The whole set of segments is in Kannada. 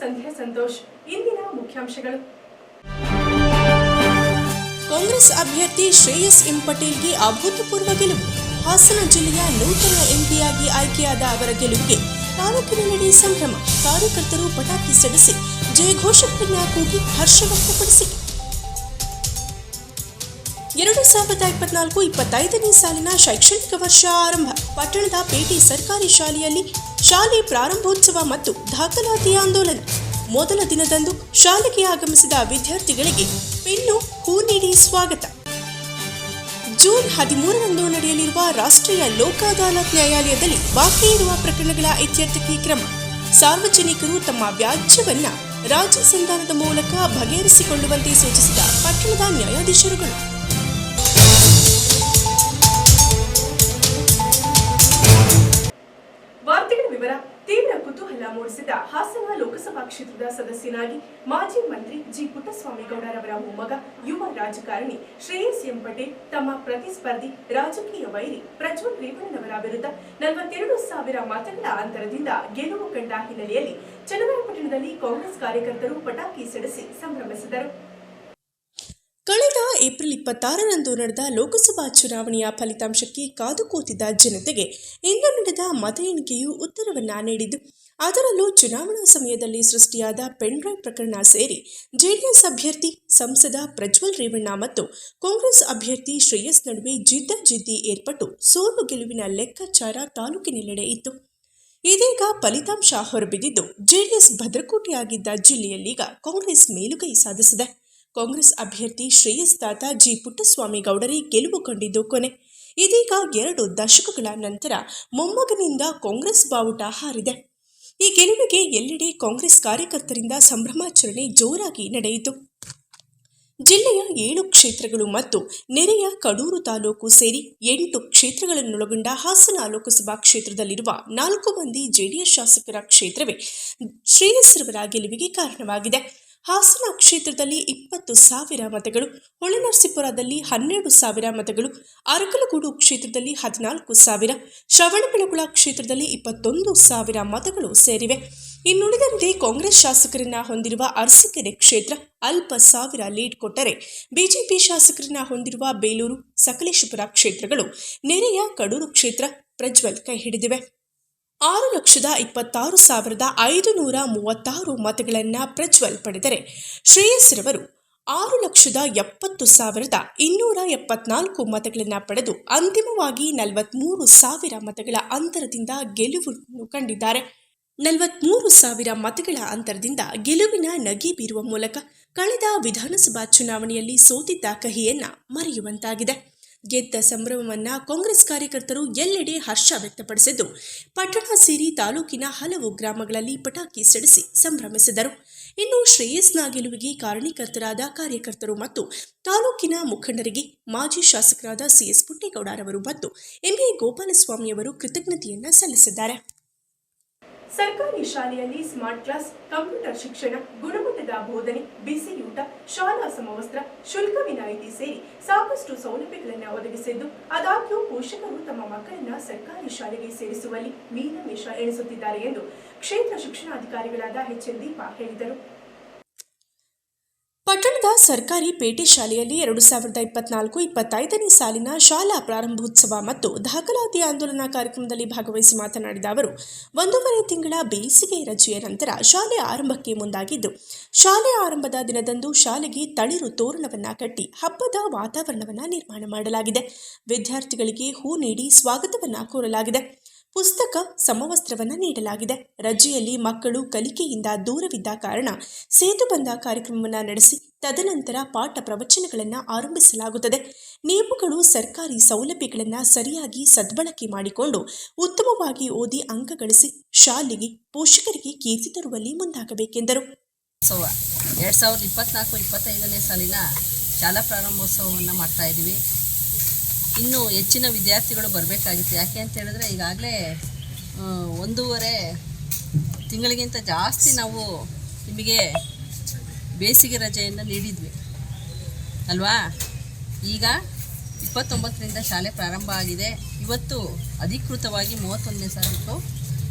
ಸಂಧ್ಯಾ ಸಂತೋಷ್, ಇಂದಿನ ಮುಖ್ಯಾಂಶಗಳು. ಕಾಂಗ್ರೆಸ್ ಅಭ್ಯರ್ಥಿ ಶ್ರೇಯಸ್ ಎಂ ಪಟೇಲ್ಗೆ ಅಭೂತಪೂರ್ವ ಗೆಲುವು. ಹಾಸನ ಜಿಲ್ಲೆಯ ನೂತನ ಎಂಪಿಯಾಗಿ ಆಯ್ಕೆಯಾದ ಅವರ ಗೆಲುವಿಗೆ ತಾಲೂಕಿನೆಲ್ಲೆಡೆ ಸಂಭ್ರಮ. ಕಾರ್ಯಕರ್ತರು ಪಟಾಕಿ ಸಿಡಿಸಿ ಜಯಘೋಷಗಳನ್ನ ಕೂಗಿ ಹರ್ಷ ವ್ಯಕ್ತಪಡಿಸಿ ಎರಡು ಸಾವಿರದ ಇಪ್ಪತ್ನಾಲ್ಕು ಇಪ್ಪತ್ತೈದನೇ ಸಾಲಿನ ಶೈಕ್ಷಣಿಕ ವರ್ಷ ಆರಂಭ. ಪಟ್ಟಣದ ಪೇಟೆ ಸರ್ಕಾರಿ ಶಾಲೆಯಲ್ಲಿ ಶಾಲೆ ಪ್ರಾರಂಭೋತ್ಸವ ಮತ್ತು ದಾಖಲಾತಿಯ ಆಂದೋಲನ. ಮೊದಲ ದಿನದಂದು ಶಾಲೆಗೆ ಆಗಮಿಸಿದ ವಿದ್ಯಾರ್ಥಿಗಳಿಗೆ ಪೆನ್ನು ಹೂ ನೀಡಿ ಸ್ವಾಗತ. ಜೂನ್ ಹದಿಮೂರರಂದು ನಡೆಯಲಿರುವ ರಾಷ್ಟ್ರೀಯ ಲೋಕ ಅದಾಲತ್ ನ್ಯಾಯಾಲಯದಲ್ಲಿ ಬಾಕಿ ಇರುವ ಪ್ರಕರಣಗಳ ಇತ್ಯರ್ಥಕ್ಕೆ ಕ್ರಮ. ಸಾರ್ವಜನಿಕರು ತಮ್ಮ ವ್ಯಾಜ್ಯವನ್ನ ರಾಜ್ಯ ಸಂಧಾನದ ಮೂಲಕ ಬಗೆಹರಿಸಿಕೊಳ್ಳುವಂತೆ ಸೂಚಿಸಿದ ಪಟ್ಟಣದ ನ್ಯಾಯಾಧೀಶರುಗಳು. ಕುತೂಹಲ ಮೂಡಿಸಿದ ಹಾಸನ ಲೋಕಸಭಾ ಕ್ಷೇತ್ರದ ಸದಸ್ಯನಾಗಿ ಮಾಜಿ ಮಂತ್ರಿ ಜಿ ಪುಟ್ಟಸ್ವಾಮಿಗೌಡರವರ ಮೊಮ್ಮಗ, ಯುವ ರಾಜಕಾರಣಿ ಶ್ರೇಯಸ್ ಎಂ ಪಟೇಲ್, ತಮ್ಮ ಪ್ರತಿಸ್ಪರ್ಧಿ ರಾಜಕೀಯ ವೈರಿ ಪ್ರಜ್ವಲ್ ರೇವಣ್ಣನವರ ವಿರುದ್ಧ ನಲವತ್ತೆರಡು ಸಾವಿರ ಮತಗಳ ಅಂತರದಿಂದ ಗೆಲುವು ಕಂಡ ಹಿನ್ನೆಲೆಯಲ್ಲಿ ಚನ್ನರಾಯಪಟ್ಟಣದಲ್ಲಿ ಕಾಂಗ್ರೆಸ್ ಕಾರ್ಯಕರ್ತರು ಪಟಾಕಿ ಸಿಡಿಸಿ ಸಂಭ್ರಮಿಸಿದರು. ಏಪ್ರಿಲ್ ಇಪ್ಪತ್ತಾರರಂದು ನಡೆದ ಲೋಕಸಭಾ ಚುನಾವಣೆಯ ಫಲಿತಾಂಶಕ್ಕೆ ಕಾದು ಕೂತಿದ್ದ ಜನತೆಗೆ ಇಂದು ನಡೆದ ಮತ ಎಣಿಕೆಯು ಉತ್ತರವನ್ನ ನೀಡಿದ್ದು, ಅದರಲ್ಲೂ ಚುನಾವಣಾ ಸಮಯದಲ್ಲಿ ಸೃಷ್ಟಿಯಾದ ಪೆನ್ಡ್ರೈವ್ ಪ್ರಕರಣ ಸೇರಿ ಜೆಡಿಎಸ್ ಅಭ್ಯರ್ಥಿ, ಸಂಸದ ಪ್ರಜ್ವಲ್ ರೇವಣ್ಣ ಮತ್ತು ಕಾಂಗ್ರೆಸ್ ಅಭ್ಯರ್ಥಿ ಶ್ರೇಯಸ್ ನಡುವೆ ಜಿದ್ದಾಜಿದ್ದಿ ಏರ್ಪಟ್ಟು ಸೋಲು ಗೆಲುವಿನ ಲೆಕ್ಕಾಚಾರ ತಾಲೂಕಿನೆಲ್ಲೆಡೆ ಇತ್ತು. ಇದೀಗ ಫಲಿತಾಂಶ ಹೊರಬಿದ್ದಿದ್ದು, ಜೆಡಿಎಸ್ ಭದ್ರಕೋಟೆಯಾಗಿದ್ದ ಜಿಲ್ಲೆಯಲ್ಲೀಗ ಕಾಂಗ್ರೆಸ್ ಮೇಲುಗೈ ಸಾಧಿಸಿದೆ. ಕಾಂಗ್ರೆಸ್ ಅಭ್ಯರ್ಥಿ ಶ್ರೇಯಸ್ ತಾತ ಜಿ ಪುಟ್ಟಸ್ವಾಮಿ ಗೌಡರೇ ಗೆಲುವು ಕಂಡಿದ್ದು ಕೊನೆ. ಇದೀಗ ಎರಡು ದಶಕಗಳ ನಂತರ ಮೊಮ್ಮಗನಿಂದ ಕಾಂಗ್ರೆಸ್ ಬಾವುಟ ಹಾರಿದೆ. ಈ ಗೆಲುವಿಗೆ ಎಲ್ಲೆಡೆ ಕಾಂಗ್ರೆಸ್ ಕಾರ್ಯಕರ್ತರಿಂದ ಸಂಭ್ರಮಾಚರಣೆ ಜೋರಾಗಿ ನಡೆಯಿತು. ಜಿಲ್ಲೆಯ ಏಳು ಕ್ಷೇತ್ರಗಳು ಮತ್ತು ನೆರೆಯ ಕಡೂರು ತಾಲೂಕು ಸೇರಿ ಎಂಟು ಕ್ಷೇತ್ರಗಳನ್ನೊಳಗೊಂಡ ಹಾಸನ ಲೋಕಸಭಾ ಕ್ಷೇತ್ರದಲ್ಲಿರುವ ನಾಲ್ಕು ಮಂದಿ ಜೆಡಿಎಸ್ ಶಾಸಕರ ಕ್ಷೇತ್ರವೇ ಶ್ರೇಯಸ್ರವರ ಗೆಲುವಿಗೆ ಕಾರಣವಾಗಿದೆ. ಹಾಸನ ಕ್ಷೇತ್ರದಲ್ಲಿ ಇಪ್ಪತ್ತು ಸಾವಿರ ಮತಗಳು ಹೊಳೆನರಸೀಪುರದಲ್ಲಿ ಹನ್ನೆರಡು ಸಾವಿರ ಮತಗಳು, ಅರಕಲಗೂಡು ಕ್ಷೇತ್ರದಲ್ಲಿ ಹದಿನಾಲ್ಕು ಸಾವಿರ, ಶ್ರವಣಬೆಳಗುಳ ಕ್ಷೇತ್ರದಲ್ಲಿ ಇಪ್ಪತ್ತೊಂದು ಸಾವಿರ ಮತಗಳು ಸೇರಿವೆ. ಇನ್ನುಳಿದಂತೆ ಕಾಂಗ್ರೆಸ್ ಶಾಸಕರನ್ನ ಹೊಂದಿರುವ ಅರಸೀಕೆರೆ ಕ್ಷೇತ್ರ ಅಲ್ಪ ಸಾವಿರ ಲೀಡ್ ಕೊಟ್ಟರೆ ಬಿಜೆಪಿ ಶಾಸಕರನ್ನ ಹೊಂದಿರುವ ಬೇಲೂರು, ಸಕಲೇಶಪುರ ಕ್ಷೇತ್ರಗಳು, ನೆರೆಯ ಕಡೂರು ಕ್ಷೇತ್ರ ಪ್ರಜ್ವಲ್ ಕೈ ಹಿಡಿದಿವೆ. ಆರು ಲಕ್ಷದ ಇಪ್ಪತ್ತಾರು ಸಾವಿರದ ಐದು ನೂರ ಮೂವತ್ತಾರು ಮತಗಳನ್ನು ಪ್ರಜ್ವಲ್ ಪಡೆದರೆ ಶ್ರೇಯಸ್ರವರು ಆರು ಲಕ್ಷದ ಎಪ್ಪತ್ತು ಸಾವಿರದ ಇನ್ನೂರ ಎಪ್ಪತ್ನಾಲ್ಕು ಮತಗಳನ್ನು ಪಡೆದು ಅಂತಿಮವಾಗಿ ನಲವತ್ಮೂರು ಸಾವಿರ ಮತಗಳ ಅಂತರದಿಂದ ಗೆಲುವನ್ನು ಕಂಡಿದ್ದಾರೆ. ನಲವತ್ಮೂರು ಸಾವಿರ ಮತಗಳ ಅಂತರದಿಂದ ಗೆಲುವಿನ ನಗೆ ಬೀರುವ ಮೂಲಕ ಕಳೆದ ವಿಧಾನಸಭಾ ಚುನಾವಣೆಯಲ್ಲಿ ಸೋತಿದ್ದ ಕಹಿಯನ್ನ ಮರೆಯುವಂತಾಗಿದೆ. ಗೆದ್ದ ಸಂಭ್ರಮವನ್ನ ಕಾಂಗ್ರೆಸ್ ಕಾರ್ಯಕರ್ತರು ಎಲ್ಲೆಡೆ ಹರ್ಷ ವ್ಯಕ್ತಪಡಿಸಿದ್ದು. ಪಟ್ಟಣ ಸೇರಿ ತಾಲೂಕಿನ ಹಲವು ಗ್ರಾಮಗಳಲ್ಲಿ ಪಟಾಕಿ ಸಿಡಿಸಿ ಸಂಭ್ರಮಿಸಿದರು. ಇನ್ನು ಶ್ರೇಯಸ್ನ ಗೆಲುವಿಗೆ ಕಾರಣೀಕರ್ತರಾದ ಕಾರ್ಯಕರ್ತರು ಮತ್ತು ತಾಲೂಕಿನ ಮುಖಂಡರಿಗೆ ಮಾಜಿ ಶಾಸಕರಾದ ಸಿಎಸ್ ಪುಟ್ಟೇಗೌಡರವರು ಮತ್ತು ಎಂಎ ಗೋಪಾಲಸ್ವಾಮಿಯವರು ಕೃತಜ್ಞತೆಯನ್ನ ಸಲ್ಲಿಸಿದ್ದಾರೆ. ಸರ್ಕಾರಿ ಶಾಲೆಯಲ್ಲಿ ಸ್ಮಾರ್ಟ್ ಕ್ಲಾಸ್, ಕಂಪ್ಯೂಟರ್ ಶಿಕ್ಷಣ, ಗುಣಮಟ್ಟದ ಬೋಧನೆ, ಬಿಸಿಯೂಟ ಸಮವಸ್ತ್ರ, ಶುಲ್ಕ ವಿನಾಯಿತಿ ಸೇರಿ ಸಾಕಷ್ಟು ಸೌಲಭ್ಯಗಳನ್ನು ಒದಗಿಸಿದ್ದು, ಆದಾಗ್ಯೂ ಪೋಷಕರು ತಮ್ಮ ಮಕ್ಕಳನ್ನ ಸರ್ಕಾರಿ ಶಾಲೆಗೆ ಸೇರಿಸುವಲ್ಲಿ ಮೀನಮೇಷ ಎಣಿಸುತ್ತಿದ್ದಾರೆ ಎಂದು ಕ್ಷೇತ್ರ ಶಿಕ್ಷಣಾಧಿಕಾರಿಗಳಾದ ಎಚ್ ಎಲ್ ದೀಪಾ ಹೇಳಿದರು. ಪಟ್ಟಣದ ಸರ್ಕಾರಿ ಪೇಟೆ ಶಾಲೆಯಲ್ಲಿ ಎರಡು ಸಾವಿರದ ಇಪ್ಪತ್ನಾಲ್ಕು, ಇಪ್ಪತ್ತೈದನೇ ಸಾಲಿನ ಶಾಲಾ ಪ್ರಾರಂಭೋತ್ಸವ ಮತ್ತು ದಾಖಲಾತಿ ಆಂದೋಲನ ಕಾರ್ಯಕ್ರಮದಲ್ಲಿ ಭಾಗವಹಿಸಿ ಮಾತನಾಡಿದ ಅವರು, ಒಂದೂವರೆ ತಿಂಗಳ ಬೇಸಿಗೆ ರಜೆಯ ನಂತರ ಶಾಲೆ ಆರಂಭಕ್ಕೆ ಮುಂದಾಗಿದ್ದು, ಶಾಲೆ ಆರಂಭದ ದಿನದಂದು ಶಾಲೆಗೆ ತಳಿರು ತೋರಣವನ್ನ ಕಟ್ಟಿ ಹಬ್ಬದ ವಾತಾವರಣವನ್ನು ನಿರ್ಮಾಣ ಮಾಡಲಾಗಿದೆ. ವಿದ್ಯಾರ್ಥಿಗಳಿಗೆ ಹೂ ನೀಡಿ ಸ್ವಾಗತವನ್ನ ಕೋರಲಾಗಿದೆ. ಪುಸ್ತಕ ಸಮವಸ್ತ್ರವನ್ನು ನೀಡಲಾಗಿದೆ. ರಜೆಯಲ್ಲಿ ಮಕ್ಕಳು ಕಲಿಕೆಯಿಂದ ದೂರವಿದ್ದ ಕಾರಣ ಸೇತುಬಂಧ ಕಾರ್ಯಕ್ರಮವನ್ನು ನಡೆಸಿ ತದನಂತರ ಪಾಠ ಪ್ರವಚನಗಳನ್ನು ಆರಂಭಿಸಲಾಗುತ್ತದೆ. ನೀವುಗಳು ಸರ್ಕಾರಿ ಸೌಲಭ್ಯಗಳನ್ನು ಸರಿಯಾಗಿ ಸದ್ಬಳಕೆ ಮಾಡಿಕೊಂಡು ಉತ್ತಮವಾಗಿ ಓದಿ ಅಂಕ ಗಳಿಸಿ ಶಾಲೆಗೆ ಪೋಷಕರಿಗೆ ಕೀರ್ತಿ ತರುವಲ್ಲಿ ಮುಂದಾಗಬೇಕೆಂದರು. ಎರಡು ಸಾವಿರದ ಇಪ್ಪತ್ನಾಲ್ಕು, ಇಪ್ಪತ್ತೈದನೇ ಸಾಲಿನ ಶಾಲಾ ಪ್ರಾರಂಭೋತ್ಸವವನ್ನು ಮಾಡ್ತಾ ಇದ್ದೀವಿ. ಇನ್ನೂ ಹೆಚ್ಚಿನ ವಿದ್ಯಾರ್ಥಿಗಳು ಬರಬೇಕಾಗಿತ್ತು. ಯಾಕೆ ಅಂತ ಹೇಳಿದ್ರೆ ಈಗಾಗಲೇ ಒಂದೂವರೆ ತಿಂಗಳಿಗಿಂತ ಜಾಸ್ತಿ ನಾವು ನಿಮಗೆ ಬೇಸಿಗೆ ರಜೆಯನ್ನು ನೀಡಿದ್ವಿ. ಅಲ್ವಾ? ಈಗ ಇಪ್ಪತ್ತೊಂಬತ್ತರಿಂದ ಶಾಲೆ ಪ್ರಾರಂಭ ಆಗಿದೆ. ಇವತ್ತು ಅಧಿಕೃತವಾಗಿ ಮೂವತ್ತೊಂದನೇ ಸಾವಿರಕ್ಕೂ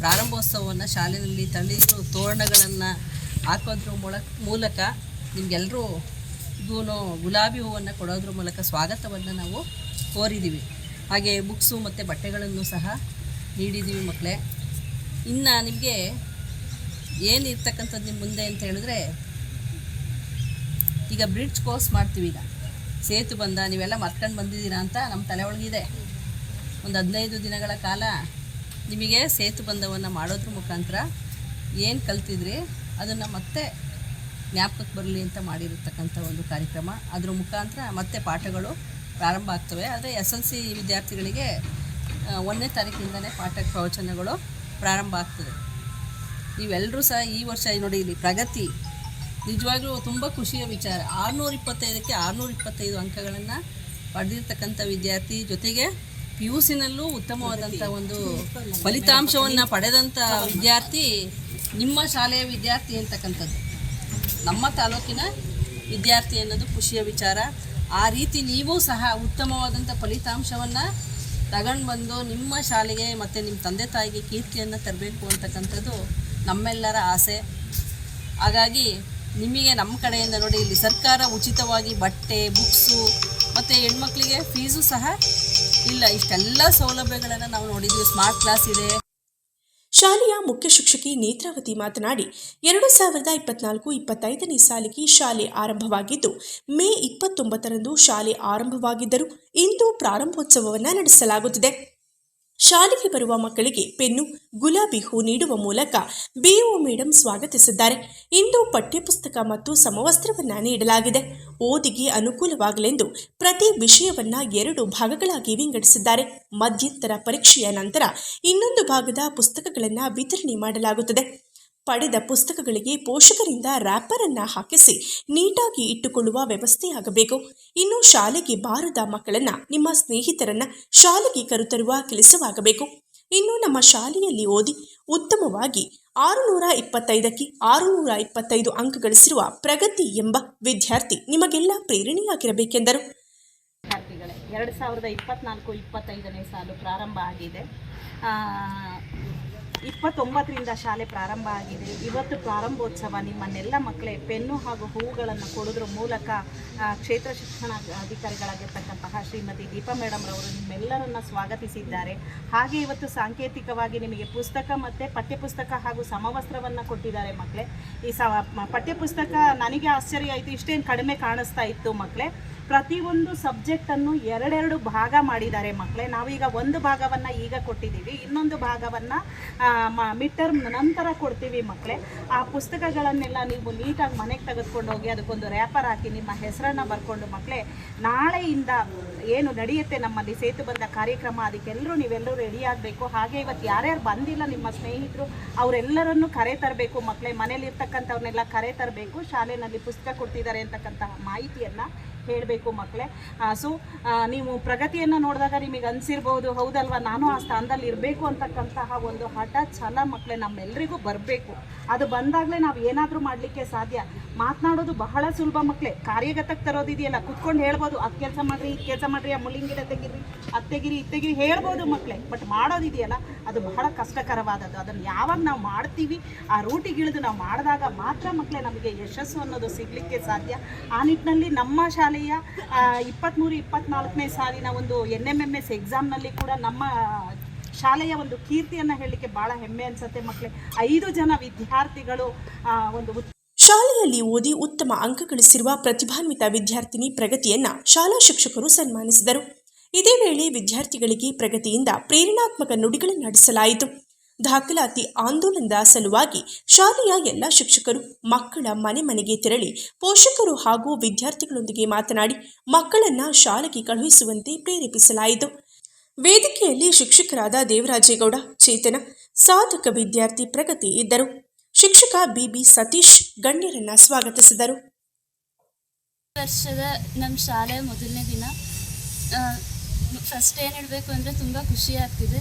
ಪ್ರಾರಂಭೋತ್ಸವವನ್ನು ಶಾಲೆಯಲ್ಲಿ ತಳಿರು ತೋರಣಗಳನ್ನು ಹಾಕೋದ್ರ ಮೂಲಕ ಮೂಲಕ ನಿಮಗೆಲ್ಲರೂ ಇದೂ ಗುಲಾಬಿ ಹೂವನ್ನು ಕೊಡೋದ್ರ ಮೂಲಕ ಸ್ವಾಗತವನ್ನು ನಾವು ಕೋರಿದ್ದೀವಿ ಹಾಗೆ ಬುಕ್ಸು ಮತ್ತು ಬಟ್ಟೆಗಳನ್ನು ಸಹ ನೀಡಿದ್ದೀವಿ ಮಕ್ಕಳೇ ಇನ್ನು ನಿಮಗೆ ಏನು ಇರ್ತಕ್ಕಂಥದ್ದು ನಿಮ್ಮ ಮುಂದೆ ಅಂತ ಹೇಳಿದ್ರೆ, ಈಗ ಬ್ರಿಡ್ಜ್ ಕೋರ್ಸ್ ಮಾಡ್ತೀವಿ ಈಗ. ಸೇತು ಬಂದ, ನೀವೆಲ್ಲ ಮರ್ಕೊಂಡು ಬಂದಿದ್ದೀರಾ ಅಂತ ನಮ್ಮ ತಲೆ ಒಳಗಿದೆ ಒಂದು ಹದಿನೈದು ದಿನಗಳ ಕಾಲ ನಿಮಗೆ ಸೇತು ಬಂಧವನ್ನು ಮಾಡೋದ್ರ ಮುಖಾಂತರ ಏನು ಕಲ್ತಿದ್ರಿ, ಅದನ್ನು ಮತ್ತೆ ಜ್ಞಾಪಕಕ್ಕೆ ಬರಲಿ ಅಂತ ಮಾಡಿರತಕ್ಕಂಥ ಒಂದು ಕಾರ್ಯಕ್ರಮ. ಅದ್ರ ಮುಖಾಂತರ ಮತ್ತೆ ಪಾಠಗಳು ಪ್ರಾರಂಭ ಆಗ್ತವೆ. ಆದರೆ ಎಸ್ ಎಲ್ ಸಿ ವಿದ್ಯಾರ್ಥಿಗಳಿಗೆ ಒಂದನೇ ತಾರೀಕಿನಿಂದಲೇ ಪಾಠ ಪ್ರವಚನಗಳು ಪ್ರಾರಂಭ ಆಗ್ತದೆ. ನೀವೆಲ್ಲರೂ ಸಹ ಈ ವರ್ಷ ನೋಡಿ, ಇಲ್ಲಿ ಪ್ರಗತಿ. ನಿಜವಾಗ್ಲೂ ತುಂಬ ಖುಷಿಯ ವಿಚಾರ. ಆರುನೂರ ಇಪ್ಪತ್ತೈದಕ್ಕೆ ಆರುನೂರ ಇಪ್ಪತ್ತೈದು ಅಂಕಗಳನ್ನು ಪಡೆದಿರ್ತಕ್ಕಂಥ ವಿದ್ಯಾರ್ಥಿ ಜೊತೆಗೆ ಪಿ ಯು ಸಿನಲ್ಲೂ ಉತ್ತಮವಾದಂಥ ಒಂದು ಫಲಿತಾಂಶವನ್ನು ಪಡೆದಂಥ ವಿದ್ಯಾರ್ಥಿ ನಿಮ್ಮ ಶಾಲೆಯ ವಿದ್ಯಾರ್ಥಿ ಅಂತಕ್ಕಂಥದ್ದು. ನಮ್ಮ ತಾಲೂಕಿನ ವಿದ್ಯಾರ್ಥಿ ಅನ್ನೋದು ಖುಷಿಯ ವಿಚಾರ. ಆ ರೀತಿ ನೀವು ಸಹ ಉತ್ತಮವಾದಂಥ ಫಲಿತಾಂಶವನ್ನು ತಗೊಂಡು ಬಂದು ನಿಮ್ಮ ಶಾಲೆಗೆ ಮತ್ತು ನಿಮ್ಮ ತಂದೆ ತಾಯಿಗೆ ಕೀರ್ತಿಯನ್ನು ತರಬೇಕು ಅಂತಕ್ಕಂಥದ್ದು ನಮ್ಮೆಲ್ಲರ ಆಸೆ. ಹಾಗಾಗಿ ನಿಮಗೆ ನಮ್ಮ ಕಡೆಯಿಂದ ನೋಡಿ, ಇಲ್ಲಿ ಸರ್ಕಾರ ಉಚಿತವಾಗಿ ಬಟ್ಟೆ, ಬುಕ್ಸು ಮತ್ತು ಹೆಣ್ಮಕ್ಳಿಗೆ ಫೀಸು ಸಹ ಇಲ್ಲ. ಇಷ್ಟೆಲ್ಲ ಸೌಲಭ್ಯಗಳನ್ನು ನಾವು ನೋಡಿದ್ದೀವಿ ಸ್ಮಾರ್ಟ್ ಕ್ಲಾಸ್ ಇದೆ. ಶಾಲೆಯ ಮುಖ್ಯ ಶಿಕ್ಷಕಿ ನೇತ್ರಾವತಿ ಮಾತನಾಡಿ, ಎರಡು ಸಾವಿರದ ಇಪ್ಪತ್ನಾಲ್ಕು ಇಪ್ಪತ್ತೈದನೇ ಸಾಲಿಗೆ ಶಾಲೆ ಆರಂಭವಾಗಿದ್ದು, ಮೇ ಇಪ್ಪತ್ತೊಂಬತ್ತರಂದು ಶಾಲೆ ಆರಂಭವಾಗಿದ್ದರೂ ಇಂದು ಪ್ರಾರಂಭೋತ್ಸವವನ್ನು ನಡೆಸಲಾಗುತ್ತಿದೆ. ಶಾಲೆಗೆ ಬರುವ ಮಕ್ಕಳಿಗೆ ಪೆನ್ನು, ಗುಲಾಬಿ ಹೂ ನೀಡುವ ಮೂಲಕ ಬಿಒ ಮೇಡಂ ಸ್ವಾಗತಿಸಿದ್ದಾರೆ. ಇಂದು ಪಠ್ಯಪುಸ್ತಕ ಮತ್ತು ಸಮವಸ್ತ್ರವನ್ನು ನೀಡಲಾಗಿದೆ. ಓದಿಗೆ ಅನುಕೂಲವಾಗಲೆಂದು ಪ್ರತಿ ವಿಷಯವನ್ನ ಎರಡು ಭಾಗಗಳಾಗಿ ವಿಂಗಡಿಸಿದ್ದಾರೆ. ಮಧ್ಯಂತರ ಪರೀಕ್ಷೆಯ ನಂತರ ಇನ್ನೊಂದು ಭಾಗದ ಪುಸ್ತಕಗಳನ್ನು ವಿತರಣೆ ಮಾಡಲಾಗುತ್ತದೆ. ಪಡೆದ ಪುಸ್ತಕಗಳಿಗೆ ಪೋಷಕರಿಂದ ರ್ಯಾಪರನ್ನು ಹಾಕಿಸಿ ನೀಟಾಗಿ ಇಟ್ಟುಕೊಳ್ಳುವ ವ್ಯವಸ್ಥೆಯಾಗಬೇಕು ಇನ್ನು ಶಾಲೆಗೆ ಬಾರದ ಮಕ್ಕಳನ್ನ, ನಿಮ್ಮ ಸ್ನೇಹಿತರನ್ನ ಶಾಲೆಗೆ ಕರೆತರುವ ಕೆಲಸವಾಗಬೇಕು. ಇನ್ನು ನಮ್ಮ ಶಾಲೆಯಲ್ಲಿ ಓದಿ ಉತ್ತಮವಾಗಿ ಆರುನೂರ ಇಪ್ಪತ್ತೈದಕ್ಕೆ ಆರುನೂರ ಇಪ್ಪತ್ತೈದು ಅಂಕ ಗಳಿಸಿರುವ ಪ್ರಗತಿ ಎಂಬ ವಿದ್ಯಾರ್ಥಿ ನಿಮಗೆಲ್ಲ ಪ್ರೇರಣೆಯಾಗಿರಬೇಕೆಂದರು. ವಿದ್ಯಾರ್ಥಿಗಳೇ, ಎರಡು ಸಾವಿರದ ಇಪ್ಪತ್ನಾಲ್ಕು ಇಪ್ಪತ್ತೈದನೇ ಸಾಲು ಪ್ರಾರಂಭ ಆಗಿದೆ. ಇಪ್ಪತ್ತೊಂಬತ್ತರಿಂದ ಶಾಲೆ ಪ್ರಾರಂಭ ಆಗಿದೆ. ಇವತ್ತು ಪ್ರಾರಂಭೋತ್ಸವ ನಿಮ್ಮನ್ನೆಲ್ಲ ಮಕ್ಕಳೇ ಪೆನ್ನು ಹಾಗೂ ಹೂವುಗಳನ್ನು ಕೊಡೋದ್ರ ಮೂಲಕ ಕ್ಷೇತ್ರ ಶಿಕ್ಷಣ ಅಧಿಕಾರಿಗಳಾಗಿರ್ತಕ್ಕಂತಹ ಶ್ರೀಮತಿ ದೀಪಾ ಮೇಡಮ್ ರವರು ನಿಮ್ಮೆಲ್ಲರನ್ನ ಸ್ವಾಗತಿಸಿದ್ದಾರೆ. ಹಾಗೆ ಇವತ್ತು ಸಾಂಕೇತಿಕವಾಗಿ ನಿಮಗೆ ಪುಸ್ತಕ ಮತ್ತು ಪಠ್ಯಪುಸ್ತಕ ಹಾಗೂ ಸಮವಸ್ತ್ರವನ್ನು ಕೊಟ್ಟಿದ್ದಾರೆ ಮಕ್ಕಳೇ. ಈ ಸ ಪಠ್ಯಪುಸ್ತಕ ನನಗೆ ಆಶ್ಚರ್ಯ ಆಯಿತು, ಇಷ್ಟೇನು ಕಡಿಮೆ ಕಾಣಿಸ್ತಾ ಇತ್ತು ಮಕ್ಕಳೇ. ಪ್ರತಿಯೊಂದು ಸಬ್ಜೆಕ್ಟನ್ನು ಎರಡೆರಡು ಭಾಗ ಮಾಡಿದ್ದಾರೆ ಮಕ್ಕಳೇ. ನಾವೀಗ ಒಂದು ಭಾಗವನ್ನು ಈಗ ಕೊಟ್ಟಿದ್ದೀವಿ. ಇನ್ನೊಂದು ಭಾಗವನ್ನು ಮಿಡ್ ಟರ್ಮ್ ನಂತರ ಕೊಡ್ತೀವಿ ಮಕ್ಕಳೇ ಆ ಪುಸ್ತಕಗಳನ್ನೆಲ್ಲ ನೀವು ನೀಟಾಗಿ ಮನೆಗೆ ತೆಗೆದುಕೊಂಡು ಹೋಗಿ ಅದಕ್ಕೊಂದು ರ್ಯಾಪರ್ ಹಾಕಿ ನಿಮ್ಮ ಹೆಸರನ್ನು ಬರ್ಕೊಂಡು ಮಕ್ಕಳೇ ನಾಳೆಯಿಂದ ಏನು ನಡೆಯುತ್ತೆ ನಮ್ಮಲ್ಲಿ ಸೇತು ಬಂದ ಕಾರ್ಯಕ್ರಮ ಅದಕ್ಕೆಲ್ಲರೂ ನೀವೆಲ್ಲರೂ ರೆಡಿ ಆಗಬೇಕು. ಹಾಗೆ ಇವತ್ತು ಯಾರ್ಯಾರು ಬಂದಿಲ್ಲ ನಿಮ್ಮ ಸ್ನೇಹಿತರು, ಅವರೆಲ್ಲರನ್ನು ಕರೆ ತರಬೇಕು ಮಕ್ಕಳೇ ಮನೇಲಿರ್ತಕ್ಕಂಥವ್ರನ್ನೆಲ್ಲ ಕರೆ ತರಬೇಕು. ಶಾಲೆಯಲ್ಲಿ ಪುಸ್ತಕ ಕೊಡ್ತಿದ್ದಾರೆ ಅಂತಕ್ಕಂತಹ ಮಾಹಿತಿಯನ್ನು ಹೇಳಬೇಕು ಮಕ್ಕಳೇ. ಸೊ ನೀವು ಪ್ರಗತಿಯನ್ನು ನೋಡಿದಾಗ ನಿಮಗೆ ಅನಿಸಿರ್ಬೋದು, ಹೌದಲ್ವಾ? ನಾನು ಆ ಸ್ಥಾನದಲ್ಲಿ ಇರಬೇಕು ಅಂತಕ್ಕಂತಹ ಒಂದು ಹಠ ಛಲ ಮಕ್ಕಳೇ ನಮ್ಮೆಲ್ಲರಿಗೂ ಬರಬೇಕು. ಅದು ಬಂದಾಗಲೇ ನಾವು ಏನಾದರೂ ಮಾಡಲಿಕ್ಕೆ ಸಾಧ್ಯ. ಮಾತನಾಡೋದು ಬಹಳ ಸುಲಭ ಮಕ್ಕಳೇ ಕಾರ್ಯಗತಕ್ಕೆ ತರೋದಿದೆಯಲ್ಲ ಕುತ್ಕೊಂಡು ಹೇಳ್ಬೋದು, ಅದು ಕೆಲಸ ಮಾಡಿರಿ, ಇದು ಕೆಲಸ ಮಾಡಿರಿ, ಆ ಮುಳ್ಳಿಂಗಿಡ ತೆಗಿರಿ, ಅದು ತೆಗಿರಿ, ಇದು ಹೇಳ್ಬೋದು ಮಕ್ಕಳೇ ಬಟ್ ಮಾಡೋದಿದೆಯಲ್ಲ ಅದು ಬಹಳ ಕಷ್ಟಕರವಾದದ್ದು. ಅದನ್ನು ಯಾವಾಗ ನಾವು ಮಾಡ್ತೀವಿ, ಆ ರೂಟಿಗಿಳಿದು ನಾವು ಮಾಡಿದಾಗ ಮಾತ್ರ ಮಕ್ಕಳೇ ನಮಗೆ ಯಶಸ್ಸು ಅನ್ನೋದು ಸಿಗಲಿಕ್ಕೆ ಸಾಧ್ಯ. ಆ ನಿಟ್ಟಿನಲ್ಲಿ ನಮ್ಮ ಶಾಲೆಯ ಇಪ್ಪತ್ತ್ಮೂರು ಇಪ್ಪತ್ತ್ನಾಲ್ಕನೇ ಸಾಲಿನ ಒಂದು ಎನ್ ಎಂ ಎಂ ಎಸ್ ಎಕ್ಸಾಮ್ನಲ್ಲಿ ಕೂಡ ನಮ್ಮ ಶಾಲೆಯ ಒಂದು ಕೀರ್ತಿಯನ್ನು ಹೇಳಲಿಕ್ಕೆ ಭಾಳ ಹೆಮ್ಮೆ ಅನಿಸುತ್ತೆ ಮಕ್ಕಳೇ ಐದು ಜನ ವಿದ್ಯಾರ್ಥಿಗಳು ಒಂದು ಶಾಲೆಯಲ್ಲಿ ಓದಿ ಉತ್ತಮ ಅಂಕ ಗಳಿಸಿರುವ ಪ್ರತಿಭಾನ್ವಿತ ವಿದ್ಯಾರ್ಥಿನಿ ಪ್ರಗತಿಯನ್ನ ಶಾಲಾ ಶಿಕ್ಷಕರು ಸನ್ಮಾನಿಸಿದರು. ಇದೇ ವೇಳೆ ವಿದ್ಯಾರ್ಥಿಗಳಿಗೆ ಪ್ರಗತಿಯಿಂದ ಪ್ರೇರಣಾತ್ಮಕ ನುಡಿಗಳನ್ನಾಡಿಸಲಾಯಿತು ದಾಖಲಾತಿ ಆಂದೋಲನದ ಸಲುವಾಗಿ ಶಾಲೆಯ ಎಲ್ಲ ಶಿಕ್ಷಕರು, ಮಕ್ಕಳ ಮನೆ ಮನೆಗೆ ತೆರಳಿ ಪೋಷಕರು ಹಾಗೂ ವಿದ್ಯಾರ್ಥಿಗಳೊಂದಿಗೆ ಮಾತನಾಡಿ ಮಕ್ಕಳನ್ನ ಶಾಲೆಗೆ ಕಳುಹಿಸುವಂತೆ ಪ್ರೇರೇಪಿಸಲಾಯಿತು. ವೇದಿಕೆಯಲ್ಲಿ ಶಿಕ್ಷಕರಾದ ದೇವರಾಜೇಗೌಡ, ಚೇತನ, ಸಾಧಕ ವಿದ್ಯಾರ್ಥಿ ಪ್ರಗತಿ ಇದ್ದರು. ಶಿಕ್ಷಕ ಬಿಬಿ ಸತೀಶ್ ಗಣ್ಯರನ್ನ ಸ್ವಾಗತಿಸಿದರು. ವರ್ಷದ ನಮ್ಮ ಶಾಲೆ ಮೊದಲನೇ ದಿನ ಫಸ್ಟ್ ಏನು ಹೇಳಬೇಕು ಅಂದರೆ ತುಂಬ ಖುಷಿ ಆಗ್ತಿದೆ.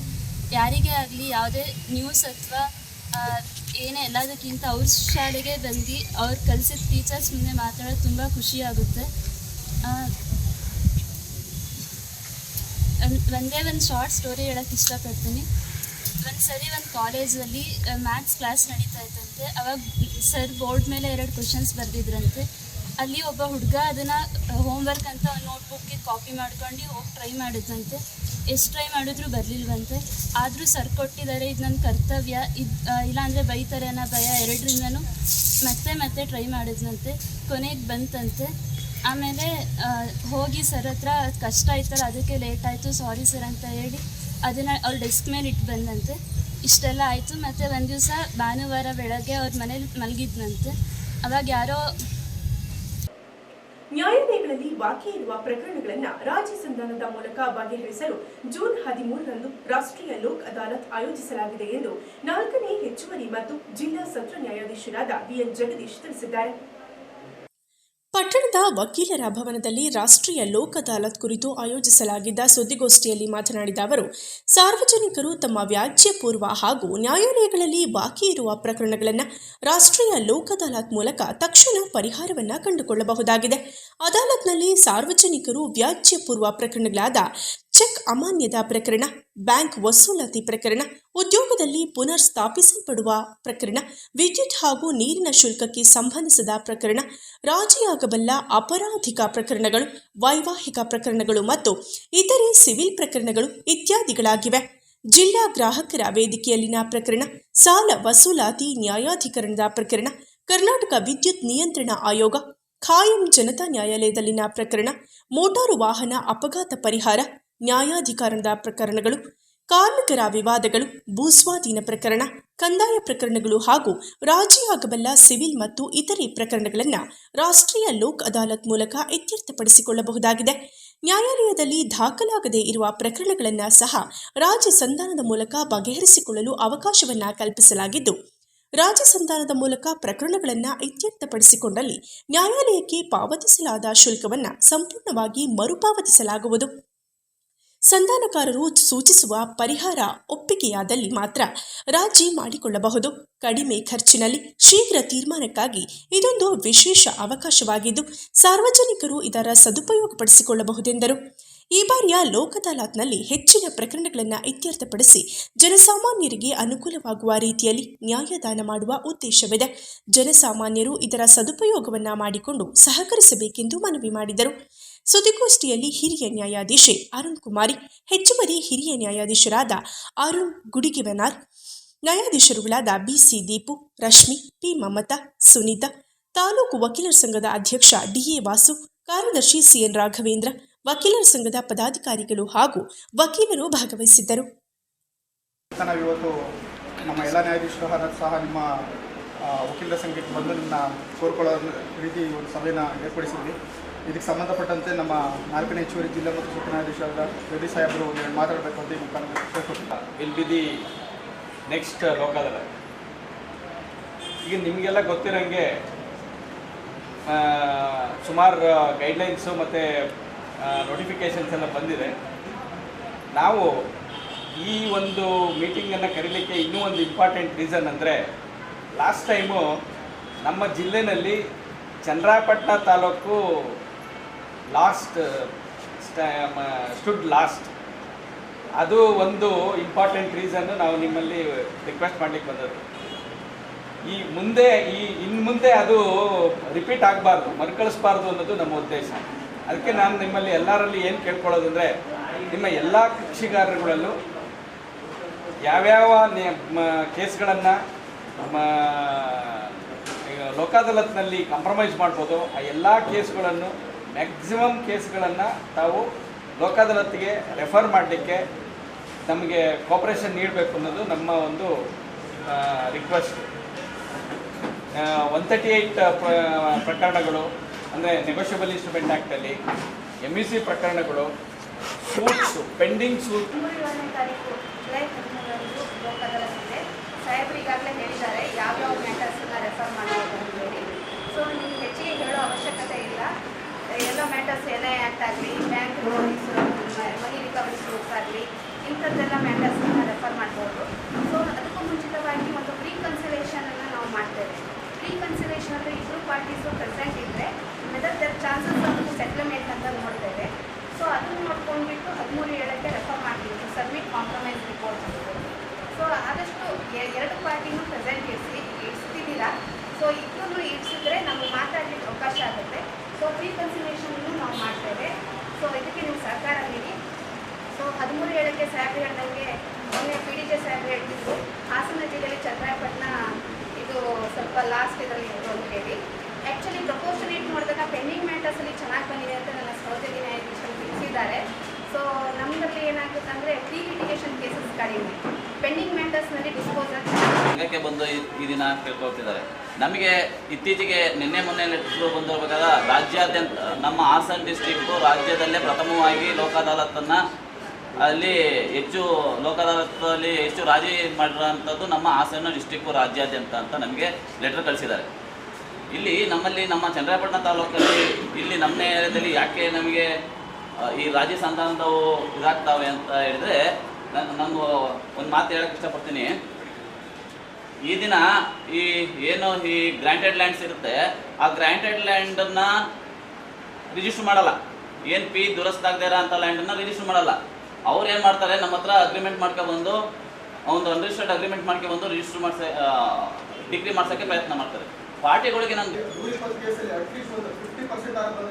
ಯಾರಿಗೇ ಆಗಲಿ ಯಾವುದೇ ನ್ಯೂಸ್ ಅಥವಾ ಏನೇ ಎಲ್ಲದಕ್ಕಿಂತ ಅವ್ರ ಶಾಲೆಗೆ ಬಂದು ಅವ್ರು ಕಲಿಸಿದ ಟೀಚರ್ಸ್ ಮುಂದೆ ಮಾತಾಡೋದು ತುಂಬ ಖುಷಿ ಆಗುತ್ತೆ. ಒಂದೇ, ಒಂದು ಶಾರ್ಟ್ ಸ್ಟೋರಿ ಹೇಳೋಕ್ಕೆ ಇಷ್ಟಪಡ್ತೀನಿ. ಒಂದು ಸರಿ ಒಂದು ಕಾಲೇಜಲ್ಲಿ ಮ್ಯಾಥ್ಸ್ ಕ್ಲಾಸ್ ನಡೀತಾ ಇತ್ತಂತೆ. ಅವಾಗ ಸರ್ ಬೋರ್ಡ್ ಮೇಲೆ ಎರಡು ಕ್ವಶನ್ಸ್ ಬರೆದಿದ್ರಂತೆ. ಅಲ್ಲಿ ಒಬ್ಬ ಹುಡುಗ ಅದನ್ನು ಹೋಮ್ವರ್ಕ್ ಅಂತ ನೋಟ್ಬುಕ್ಗೆ ಕಾಪಿ ಮಾಡ್ಕೊಂಡು ಹೋಗಿ ಟ್ರೈ ಮಾಡಿದಂತೆ ಎಷ್ಟು ಟ್ರೈ ಮಾಡಿದ್ರು ಬರಲಿಲ್ವಂತೆ. ಆದರೂ ಸರ್ ಕೊಟ್ಟಿದ್ದಾರೆ, ಇದು ನನ್ನ ಕರ್ತವ್ಯ. ಇದು ಇಲ್ಲಾಂದರೆ ಬೈತಾರೆ ಅನ್ನೋ ಭಯ ಎರಡರಿಂದನೂ ಮತ್ತೆ ಮತ್ತೆ ಟ್ರೈ ಮಾಡಿದ್ನಂತೆ ಕೊನೆಗೆ ಬಂತಂತೆ. ಆಮೇಲೆ ಹೋಗಿ ಸರ್ ಹತ್ರ ಕಷ್ಟ ಆಯ್ತಲ್ಲ ಅದಕ್ಕೆ ಲೇಟ್ ಆಯಿತು. ಸಾರಿ ಸರ್ ಅಂತ ಹೇಳಿ ಅದನ್ನು ಅವ್ರ ಡೆಸ್ಕ್ ಮೇಲೆ ಇಟ್ಟು ಬಂದಂತೆ. ಇಷ್ಟೆಲ್ಲ ಆಯಿತು. ಮತ್ತು ಒಂದು ದಿವಸ ಭಾನುವಾರ ಬೆಳಗ್ಗೆ ಅವ್ರ ಮನೇಲಿ ಮಲಗಿದ್ನಂತೆ. ಅವಾಗ ಯಾರೋ ನ್ಯಾಯಾಲಯಗಳಲ್ಲಿ ಬಾಕಿ ಇರುವ ಪ್ರಕರಣಗಳನ್ನು ರಾಜ್ಯ ಸಂಧಾನದ ಮೂಲಕ ಬಗೆಹರಿಸಲು ಜೂನ್ ಹದಿಮೂರರಂದು ರಾಷ್ಟ್ರೀಯ ಲೋಕ್ ಅದಾಲತ್ ಆಯೋಜಿಸಲಾಗಿದೆ ಎಂದು ನಾಲ್ಕನೇ ಹೆಚ್ಚುವರಿ ಮತ್ತು ಜಿಲ್ಲಾ ಸತ್ರ ನ್ಯಾಯಾಧೀಶರಾದ ಬಿಎನ್ ಜಗದೀಶ್ ತಿಳಿಸಿದ್ದಾರೆ. ಪಟ್ಟಣದ ವಕೀಲರ ಭವನದಲ್ಲಿ ರಾಷ್ಟ್ರೀಯ ಲೋಕ ಅದಾಲತ್ ಕುರಿತು ಆಯೋಜಿಸಲಾಗಿದ್ದ ಸುದ್ದಿಗೋಷ್ಠಿಯಲ್ಲಿ ಮಾತನಾಡಿದ ಅವರು, ಸಾರ್ವಜನಿಕರು ತಮ್ಮ ವ್ಯಾಜ್ಯಪೂರ್ವ ಹಾಗೂ ನ್ಯಾಯಾಲಯಗಳಲ್ಲಿ ಬಾಕಿ ಇರುವ ಪ್ರಕರಣಗಳನ್ನು ರಾಷ್ಟ್ರೀಯ ಲೋಕ ಅದಾಲತ್ ಮೂಲಕ ತಕ್ಷಣ ಪರಿಹಾರವನ್ನು ಕಂಡುಕೊಳ್ಳಬಹುದಾಗಿದೆ. ಅದಾಲತ್ನಲ್ಲಿ ಸಾರ್ವಜನಿಕರು ವ್ಯಾಜ್ಯಪೂರ್ವ ಪ್ರಕರಣಗಳಾದ ಚೆಕ್ ಅಮಾನ್ಯದ ಪ್ರಕರಣ, ಬ್ಯಾಂಕ್ ವಸೂಲಾತಿ ಪ್ರಕರಣ, ಉದ್ಯೋಗದಲ್ಲಿ ಪುನರ್ ಸ್ಥಾಪಿಸಲ್ಪಡುವ ಪ್ರಕರಣ, ವಿದ್ಯುತ್ ಹಾಗೂ ನೀರಿನ ಶುಲ್ಕಕ್ಕೆ ಸಂಬಂಧಿಸಿದ ಪ್ರಕರಣ, ರಾಜಿಯಾಗಬಲ್ಲ ಅಪರಾಧಿಕ ಪ್ರಕರಣಗಳು, ವೈವಾಹಿಕ ಪ್ರಕರಣಗಳು ಮತ್ತು ಇತರೆ ಸಿವಿಲ್ ಪ್ರಕರಣಗಳು ಇತ್ಯಾದಿಗಳಾಗಿವೆ. ಜಿಲ್ಲಾ ಗ್ರಾಹಕರ ವೇದಿಕೆಯಲ್ಲಿನ ಪ್ರಕರಣ, ಸಾಲ ವಸೂಲಾತಿ ನ್ಯಾಯಾಧಿಕರಣದ ಪ್ರಕರಣ, ಕರ್ನಾಟಕ ವಿದ್ಯುತ್ ನಿಯಂತ್ರಣ ಆಯೋಗ, ಖಾಯಂ ಜನತಾ ನ್ಯಾಯಾಲಯದಲ್ಲಿನ ಪ್ರಕರಣ, ಮೋಟಾರು ವಾಹನ ಅಪಘಾತ ಪರಿಹಾರ ನ್ಯಾಯಾಧಿಕರಣದ ಪ್ರಕರಣಗಳು, ಕಾರ್ಮಿಕರ ವಿವಾದಗಳು, ಭೂಸ್ವಾಧೀನ ಪ್ರಕರಣ, ಕಂದಾಯ ಪ್ರಕರಣಗಳು ಹಾಗೂ ರಾಜಿಯಾಗಬಲ್ಲ ಸಿವಿಲ್ ಮತ್ತು ಇತರೆ ಪ್ರಕರಣಗಳನ್ನು ರಾಷ್ಟ್ರೀಯ ಲೋಕ್ ಅದಾಲತ್ ಮೂಲಕ ಇತ್ಯರ್ಥಪಡಿಸಿಕೊಳ್ಳಬಹುದಾಗಿದೆ. ನ್ಯಾಯಾಲಯದಲ್ಲಿ ದಾಖಲಾಗದೇ ಇರುವ ಪ್ರಕರಣಗಳನ್ನು ಸಹ ರಾಜ್ಯ ಸಂಧಾನದ ಮೂಲಕ ಬಗೆಹರಿಸಿಕೊಳ್ಳಲು ಅವಕಾಶವನ್ನು ಕಲ್ಪಿಸಲಾಗಿದ್ದು, ರಾಜ್ಯ ಸಂಧಾನದ ಮೂಲಕ ಪ್ರಕರಣಗಳನ್ನು ಇತ್ಯರ್ಥಪಡಿಸಿಕೊಂಡಲ್ಲಿ ನ್ಯಾಯಾಲಯಕ್ಕೆ ಪಾವತಿಸಲಾದ ಶುಲ್ಕವನ್ನು ಸಂಪೂರ್ಣವಾಗಿ ಮರುಪಾವತಿಸಲಾಗುವುದು. ಸಂಧಾನಕಾರರು ಸೂಚಿಸುವ ಪರಿಹಾರ ಒಪ್ಪಿಗೆಯಾದಲ್ಲಿ ಮಾತ್ರ ರಾಜಿ ಮಾಡಿಕೊಳ್ಳಬಹುದು. ಕಡಿಮೆ ಖರ್ಚಿನಲ್ಲಿ ಶೀಘ್ರ ತೀರ್ಮಾನಕ್ಕಾಗಿ ಇದೊಂದು ವಿಶೇಷ ಅವಕಾಶವಾಗಿದ್ದು, ಸಾರ್ವಜನಿಕರು ಇದರ ಸದುಪಯೋಗಪಡಿಸಿಕೊಳ್ಳಬಹುದೆಂದರು. ಈ ಬಾರಿಯ ಲೋಕ್ ಅದಾಲತ್ನಲ್ಲಿ ಹೆಚ್ಚಿನ ಪ್ರಕರಣಗಳನ್ನು ಇತ್ಯರ್ಥಪಡಿಸಿ ಜನಸಾಮಾನ್ಯರಿಗೆ ಅನುಕೂಲವಾಗುವ ರೀತಿಯಲ್ಲಿ ನ್ಯಾಯದಾನ ಮಾಡುವ ಉದ್ದೇಶವಿದೆ. ಜನಸಾಮಾನ್ಯರು ಇದರ ಸದುಪಯೋಗವನ್ನ ಮಾಡಿಕೊಂಡು ಸಹಕರಿಸಬೇಕೆಂದು ಮನವಿ ಮಾಡಿದರು. ಸುದ್ದಿಗೋಷ್ಠಿಯಲ್ಲಿ ಹಿರಿಯ ನ್ಯಾಯಾಧೀಶೆ ಅರುಣ್ ಕುಮಾರಿ, ಹೆಚ್ಚುವರಿ ಹಿರಿಯ ನ್ಯಾಯಾಧೀಶರಾದ Arun Gudigevanar, ನ್ಯಾಯಾಧೀಶರುಗಳಾದ B C Deepu, Rashmi, P. Mamata, Sunitha, taluk ವಕೀಲರ ಸಂಘದ ಅಧ್ಯಕ್ಷ ಡಿಎ ವಾಸು, ಕಾರ್ಯದರ್ಶಿ ಸಿಎನ್ ರಾಘವೇಂದ್ರ ವಕೀಲರ ಸಂಘದ ಪದಾಧಿಕಾರಿಗಳು ಹಾಗೂ ವಕೀಲರು ಭಾಗವಹಿಸಿದ್ದರು. ನಾವು ಇವತ್ತು ನಮ್ಮ ಎಲ್ಲ ನ್ಯಾಯಾಧೀಶರು ಸಹ ನಿಮ್ಮ ವಕೀಲರ ಸಂಘಕ್ಕೆ ಬಂದು ನಿಮ್ಮನ್ನ ಕೋರ್ಕೊಳ್ಳೋ ರೀತಿ ಈ ಒಂದು ಸಭೆಯನ್ನು ಏರ್ಪಡಿಸಿದ್ವಿ. ಇದಕ್ಕೆ ಸಂಬಂಧಪಟ್ಟಂತೆ ನಮ್ಮ ನಾಲ್ಕನೇ ಹೆಚ್ಚುವರಿ ಜಿಲ್ಲಾ ಮತ್ತು ಸತ್ರ ನ್ಯಾಯಾಧೀಶರಾದ ರೆಡ್ಡಿ ಸಾಹೇಬರು ಎರಡು ಮಾತಾಡಬೇಕು ಅಂತ ಈ ಮುಖಾಂತರ. Will be the next local ಈಗ ನಿಮಗೆಲ್ಲ ಗೊತ್ತಿರೋಂಗೆ ಸುಮಾರು ಗೈಡ್ಲೈನ್ಸು ಮತ್ತು ನೋಟಿಫಿಕೇಷನ್ಸ್ ಎಲ್ಲ ಬಂದಿದೆ. ನಾವು ಈ ಒಂದು ಮೀಟಿಂಗನ್ನು ಕರೀಲಿಕ್ಕೆ ಇನ್ನೂ ಒಂದು ಇಂಪಾರ್ಟೆಂಟ್ ರೀಸನ್ ಅಂದರೆ ಲಾಸ್ಟ್ ಟೈಮು ನಮ್ಮ ಜಿಲ್ಲೆನಲ್ಲಿ ಚಂದ್ರಾಪಟ್ಟಣ ತಾಲೂಕು ಲಾಸ್ಟ್ ಸ್ಟುಡ್ ಲಾಸ್ಟ್ ಅದು ಒಂದು ಇಂಪಾರ್ಟೆಂಟ್ ರೀಸನ್ನು ನಾವು ನಿಮ್ಮಲ್ಲಿ ರಿಕ್ವೆಸ್ಟ್ ಮಾಡ್ಲಿಕ್ಕೆ ಬಂದದ್ದು. ಈ ಮುಂದೆ, ಈ ಇನ್ನು ಮುಂದೆ ಅದು ರಿಪೀಟ್ ಆಗಬಾರ್ದು, ಮರುಕಳಿಸ್ಬಾರ್ದು ಅನ್ನೋದು ನಮ್ಮ ಉದ್ದೇಶ. ಅದಕ್ಕೆ ನಾನು ನಿಮ್ಮಲ್ಲಿ ಎಲ್ಲರಲ್ಲಿ ಏನು ಕೇಳ್ಕೊಳ್ಳೋದಂದರೆ, ನಿಮ್ಮ ಎಲ್ಲ ಕಕ್ಷಿಗಾರರುಗಳಲ್ಲೂ ಯಾವ್ಯಾವ ಕೇಸ್ಗಳನ್ನು ಲೋಕಾದಾಲತ್ನಲ್ಲಿ ಕಾಂಪ್ರಮೈಸ್ ಮಾಡ್ಬೋದು, ಆ ಎಲ್ಲ ಕೇಸ್ಗಳನ್ನು ಮ್ಯಾಕ್ಸಿಮಮ್ ಕೇಸ್ಗಳನ್ನು ತಾವು ಲೋಕಾದಾಲತ್ಗೆ ರೆಫರ್ ಮಾಡಲಿಕ್ಕೆ ನಮಗೆ ಕೋಪರೇಷನ್ ನೀಡಬೇಕು ಅನ್ನೋದು ನಮ್ಮ ಒಂದು ರಿಕ್ವೆಸ್ಟ್ ಒನ್ ತರ್ಟಿ ಏಯ್ಟ್ ಪ್ರಕರಣಗಳು ಅಂದರೆ ನೆಗೋಷಿಯಬಲ್ ಇನ್ಸ್ಟ್ರೂಮೆಂಟ್ ಆ್ಯಕ್ಟಲ್ಲಿ ಎಂ ಇ ಸಿ ಪ್ರಕರಣಗಳು ಸೂಟ್ಸು ಪೆಂಡಿಂಗ್ ಸೂಟ್ ತಾರೀಕು ಜುಲೈ ಹದಿಮೂರರಂದು ಲೋಕ ಅದಾಲತ್ ಸಾಹೇಬ್ರು ಈಗಾಗಲೇ ಹೇಳಿದ್ದಾರೆ ಯಾವ್ಯಾವ ಮ್ಯಾಟರ್ಸನ್ನ ರೆಫರ್ ಮಾಡಬಹುದು ಅಂತ ಹೇಳಿ. ಸೊ ನಿಮ್ಗೆ ಹೆಚ್ಚಿಗೆ ಹೇಳೋ ಅವಶ್ಯಕತೆ ಇಲ್ಲ. ಎಲ್ಲ ಮ್ಯಾಟರ್ಸ್ ಎನ್ ಐ ಆ್ಯಕ್ಟ್ ಆಗಲಿ ಬ್ಯಾಂಕ್ ಮನಿ ರಿಕವರಿ ಸೂಟ್ಸ್ ಆಗಲಿ, ಇಂಥದ್ದೆಲ್ಲ ಮ್ಯಾಟರ್ಸನ್ನ ರೆಫರ್ ಮಾಡ್ಬೋದು. ಸೊ ಅದಕ್ಕೂ ಮುಂಚಿತವಾಗಿ ಒಂದು ಪ್ರೀ ಕನ್ಸಿಲೇಷನನ್ನು ನಾವು ಮಾಡ್ತೇವೆ. ಪ್ರೀ ಕನ್ಸಿಲೇಷನ್ ಅಂದರೆ ಇಬ್ಬರು ಪಾರ್ಟೀಸು ಪ್ರೆಸೆಂಟ್ ಇದ್ದರೆ whether there chances of settlement ಅಂತ ನೋಡ್ತೇವೆ ಸೊ ಅದನ್ನು ನೋಡ್ಕೊಂಡ್ಬಿಟ್ಟು ಹದಿಮೂರು ಏಳಕ್ಕೆ ರೆಫರ್ ಮಾಡ್ತೀವಿ. To submit compromise report so ಆದಷ್ಟು ಎರಡು ಪಾರ್ಟಿನೂ ಪ್ರೆಸೆಂಟ್ ಇರಿಸಿ ಇಡ್ಸ್ತಿದ್ದೀರ ಸೊ ಇಬ್ಬರು ಇಡ್ಸಿದ್ರೆ ನಮಗೆ ಮಾತಾಡಲಿಕ್ಕೆ ಅವಕಾಶ ಆಗುತ್ತೆ. ಸೊ ಪ್ರೀ ಕನ್ಸಿಲೇಷನ್ನು ನಾವು ಮಾಡ್ತೇವೆ ಸೊ ಇದಕ್ಕೆ ನೀವು ಸಹಕಾರ ನೀಡಿ. ಸೊ ಹದಿಮೂರು ಏಳಕ್ಕೆ ಸಾಹೇಬ್ ಹೇಳ್ದಂಗೆ ಮೊನ್ನೆ ಪಿ ಡಿ ಜೆ ಸಾಹೇಬ್ ಹೇಳ್ತಿದ್ರು. ಹಾಸನ ಜಿಲ್ಲೆಯಲ್ಲಿ ಚಂದ್ರಾಯಪಟ್ಟಣ ಇದು ಸ್ವಲ್ಪ ಲಾಸ್ಟ್ ಇದರಲ್ಲಿ ಇರೋದು ಹೇಳಿ. ಆ್ಯಕ್ಚುಲಿ ಪ್ರಪೋರ್ಷನೇಟ್ ನೋಡಿದಾಗ ಪೆಂಡಿಂಗ್ ಮ್ಯಾಟರ್ಸಲ್ಲಿ ಚೆನ್ನಾಗಿ ಬಂದಿದೆ ಅಂತ ನನ್ನ ಸಹೋದರಿ ನ್ಯಾಯಾಧೀಶರು ತಿಳಿಸಿದ್ದಾರೆ ಸೊ ನಮ್ಮಲ್ಲಿ ಏನಾಗುತ್ತೆ ಅಂದರೆ ಪ್ರೀ ಲಿಟಿಗೇಷನ್ ಕೇಸಸ್ ಕಡಿಮೆ ಪೆಂಡಿಂಗ್ ಮ್ಯಾಟರ್ಸ್ನಲ್ಲಿ ಡಿಸ್ಪೋಸಲ್ ಸಂಘಕ್ಕೆ ಬಂದು ಈ- ದಿನ ಕೇಳ್ಕೊಳ್ತಿದ್ದಾರೆ ನಮಗೆ ಇತ್ತೀಚೆಗೆ ನಿನ್ನೆ ಮೊನ್ನೆ ಬಂದಿರಬೇಕಾದ ರಾಜ್ಯಾದ್ಯಂತ, ನಮ್ಮ ಹಾಸನ ಡಿಸ್ಟಿಕ್ಟು ರಾಜ್ಯದಲ್ಲೇ ಪ್ರಥಮವಾಗಿ ಲೋಕ ಅಲ್ಲಿ ಹೆಚ್ಚು ಲೋಕ ಅದಾಲತಲ್ಲಿ ಹೆಚ್ಚು ರಾಜಿ ಮಾಡಿರೋಂಥದ್ದು ನಮ್ಮ ಹಾಸನ ಡಿಸ್ಟಿಕ್ಕು ರಾಜ್ಯಾದ್ಯಂತ ಅಂತ ನಮಗೆ ಲೆಟ್ರ್ ಕಳಿಸಿದ್ದಾರೆ. ಇಲ್ಲಿ ನಮ್ಮಲ್ಲಿ ನಮ್ಮ ಚಂದ್ರಾಪಟ್ಟಣ ತಾಲೂಕಲ್ಲಿ ಇಲ್ಲಿ ನಮ್ಮ ಏರಿಯಾದಲ್ಲಿ ಯಾಕೆ ನಮಗೆ ಈ ರಾಜ್ಯ ಸಂತಾನದವು ಇದಾಗ್ತಾವೆ ಅಂತ ಹೇಳಿದ್ರೆ, ನಾನು ಒಂದು ಮಾತು ಹೇಳಕ್ಕೆ ಇಷ್ಟಪಡ್ತೀನಿ. ಈ ದಿನ ಈ ಏನು ಈ ಗ್ರಾಂಟೆಡ್ ಲ್ಯಾಂಡ್ಸ್ ಇರುತ್ತೆ, ಆ ಗ್ರಾಂಟೆಡ್ ಲ್ಯಾಂಡನ್ನು ರಿಜಿಸ್ಟರ್ ಮಾಡಲ್ಲ. ಏನು ಪಿ ದುರಸ್ತಾಗದೇ ಇರೋ ಅಂಥ ಲ್ಯಾಂಡನ್ನು ರಿಜಿಸ್ಟರ್ ಮಾಡಲ್ಲ. ಅವ್ರು ಏನು ಮಾಡ್ತಾರೆ, ನಮ್ಮ ಹತ್ರ ಅಗ್ರಿಮೆಂಟ್ ಮಾಡ್ಕೊಬಂದು ಒಂದು ಅನ್ರಿಜಿಸ್ಟರ್ಡ್ ಅಗ್ರಿಮೆಂಟ್ ಮಾಡ್ಕೊಬಂದು ರಿಜಿಸ್ಟರ್ ಮಾಡಿಸ ಡಿಗ್ರಿ ಮಾಡ್ಸೋಕ್ಕೆ ಪ್ರಯತ್ನ ಮಾಡ್ತಾರೆ. ಪಾರ್ಟಿಗಳಿಗೆ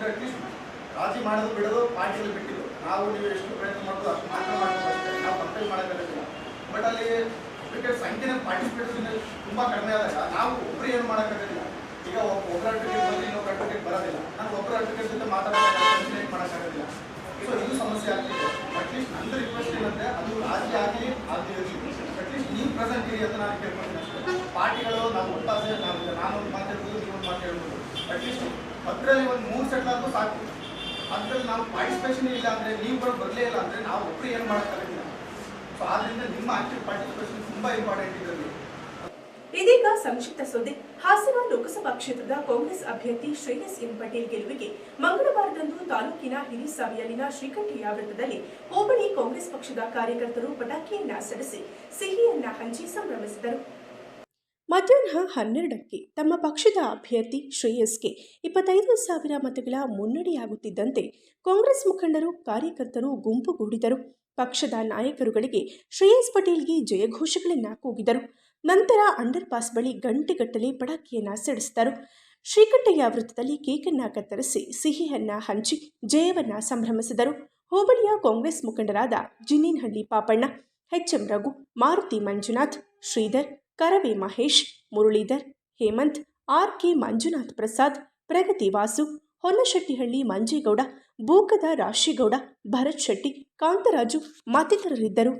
ಅಟ್ಲೀಸ್ಟ್ ರಾಜಿ ಮಾಡೋದು ಬಿಡೋದು ಪಾರ್ಟಿಯಲ್ಲಿ ಬಿಟ್ಟಿದ್ದು. ನಾವು ನೀವು ಎಷ್ಟು ಪ್ರಯತ್ನ ಮಾಡೋದು ಅಷ್ಟು ಮಾತ್ರ ಮಾಡ್ಬೋದು ನಾವು ಕಂಪೇರ್ ಮಾಡೋಕ್ಕಾಗೋದಿಲ್ಲ ಬಟ್ ಅಲ್ಲಿ ಕ್ರಿಕೆಟ್ ಸಂಖ್ಯೆನ ಪಾರ್ಟಿಸಿಪೇಷನ್ ತುಂಬ ಕಡಿಮೆ ಆದಾಗ ನಾವು ಒಬ್ಬರು ಏನು ಮಾಡೋಕ್ಕಾಗೋದಿಲ್ಲ ಈಗ ಒಬ್ಬ ಒಬ್ಬರ ಟಿಕೆಟ್ ಬಂದರೆ ಇನ್ನೊಬ್ಬರ ಟಿಕೆಟ್ ಬರೋದಿಲ್ಲ. ನಾನು ಒಬ್ಬರ ಟಿಕೆಟ್ ಜೊತೆ ಮಾತಾಡೋದು ಕಂಪ್ಲೇಂಟ್ ಮಾಡೋಕ್ಕಾಗೋದಿಲ್ಲ ಸೊ ಇದು ಸಮಸ್ಯೆ ಆಗ್ತಿದೆ. ಅಟ್ಲೀಸ್ಟ್ ನಂದು ರಿಕ್ವೆಸ್ಟ್ ಏನಂದರೆ ಅದು ರಾಜಿ ಆಗಲಿ ಆಗಲಿ ಪ್ರೆಸೆಂಟ್ ಇದೆ ಅಂತ ನಾನು ಕೇಳ್ಕೊಳ್ತೀನಿ ಅಷ್ಟೇ. ಪಾರ್ಟಿಗಳು ನಾವು ಒತ್ತಾಸೆ ನಾನು ನಾನೊಂದು ಮಾತಾಡ್ಬೋದು ಮಾತು ಹೇಳ್ಬೋದು. ಅಟ್ಲೀಸ್ಟ್ ಅದರಲ್ಲಿ ಒಂದು ಮೂರು ಸೆಟ್ ಆದರೂ ಸಾಕು. ಅದರಲ್ಲಿ ನಾವು ಪಾರ್ಟಿಸಿಪೇಷನ್ ಇಲ್ಲ ಅಂದರೆ, ನೀವು ಕೂಡ ಬರಲೇ ಇಲ್ಲ ಅಂದರೆ ನಾವು ಒಬ್ಬರು ಏನು ಮಾಡೋಕ್ಕಾಗಲಿಲ್ಲ ಸೊ ಆದ್ದರಿಂದ ನಿಮ್ಮ ಆಕ್ಟಿವ್ ಪಾರ್ಟಿಸಿಪೇಷನ್ ತುಂಬ ಇಂಪಾರ್ಟೆಂಟ್ ಇದರಲ್ಲಿ. ಇದೀಗ ಸಂಕ್ಷಿಪ್ತ ಸುದ್ದಿ. ಹಾಸನ ಲೋಕಸಭಾ ಕ್ಷೇತ್ರದ ಕಾಂಗ್ರೆಸ್ ಅಭ್ಯರ್ಥಿ ಶ್ರೇಯಸ್ ಎಂ ಪಟೇಲ್ ಗೆಲುವಿಗೆ ಮಂಗಳವಾರದಂದು ತಾಲೂಕಿನ ಹಿರಿಸಾವಿಯಲ್ಲಿನ ಶ್ರೀಕಂಠಯ್ಯ ವೃತ್ತದಲ್ಲಿ ಹೋಬಳಿ ಕಾಂಗ್ರೆಸ್ ಪಕ್ಷದ ಕಾರ್ಯಕರ್ತರು ಪಟಾಕಿಯನ್ನ ಸಡಿಸಿ, ಸಿಹಿಯನ್ನ ಹಂಚಿ ಸಂಭ್ರಮಿಸಿದರು. ಮಧ್ಯಾಹ್ನ ಹನ್ನೆರಡಕ್ಕೆ ತಮ್ಮ ಪಕ್ಷದ ಅಭ್ಯರ್ಥಿ ಶ್ರೇಯಸ್ಗೆ ಇಪ್ಪತ್ತೈದು ಸಾವಿರ ಮತಗಳ ಮುನ್ನಡೆಯಾಗುತ್ತಿದ್ದಂತೆ ಕಾಂಗ್ರೆಸ್ ಮುಖಂಡರು, ಕಾರ್ಯಕರ್ತರು ಗುಂಪುಗೂಡಿದರು. ಪಕ್ಷದ ನಾಯಕರುಗಳಿಗೆ ಶ್ರೇಯಸ್ ಪಟೇಲ್ಗೆ ಜಯಘೋಷಗಳನ್ನು ಕೂಗಿದರು. ನಂತರ ಅಂಡರ್ ಪಾಸ್ ಬಳಿ ಗಂಟೆಗಟ್ಟಲೆ ಪಟಾಕಿಯನ್ನ ಸಿಡಿಸಿದರು. ಶ್ರೀಕಂಠಯ್ಯ ವೃತ್ತದಲ್ಲಿ ಕೇಕನ್ನು ಕತ್ತರಿಸಿ ಸಿಹಿಯನ್ನ ಹಂಚಿ ಜಯವನ್ನ ಸಂಭ್ರಮಿಸಿದರು. ಹೋಬಳಿಯ ಕಾಂಗ್ರೆಸ್ ಮುಖಂಡರಾದ Jinninahalli Pappanna H M Raghu, Maruti Manjunath, Shridhar, KaRaVe Mahesh, Muralidhar, Hemanth R K Manjunath Prasad, Pragati Vasu, Honnashettihalli Manjegowda Bukada Rashigowda, Bharath Shetty, Kantharaju ಮತ್ತಿತರರಿದ್ದರು.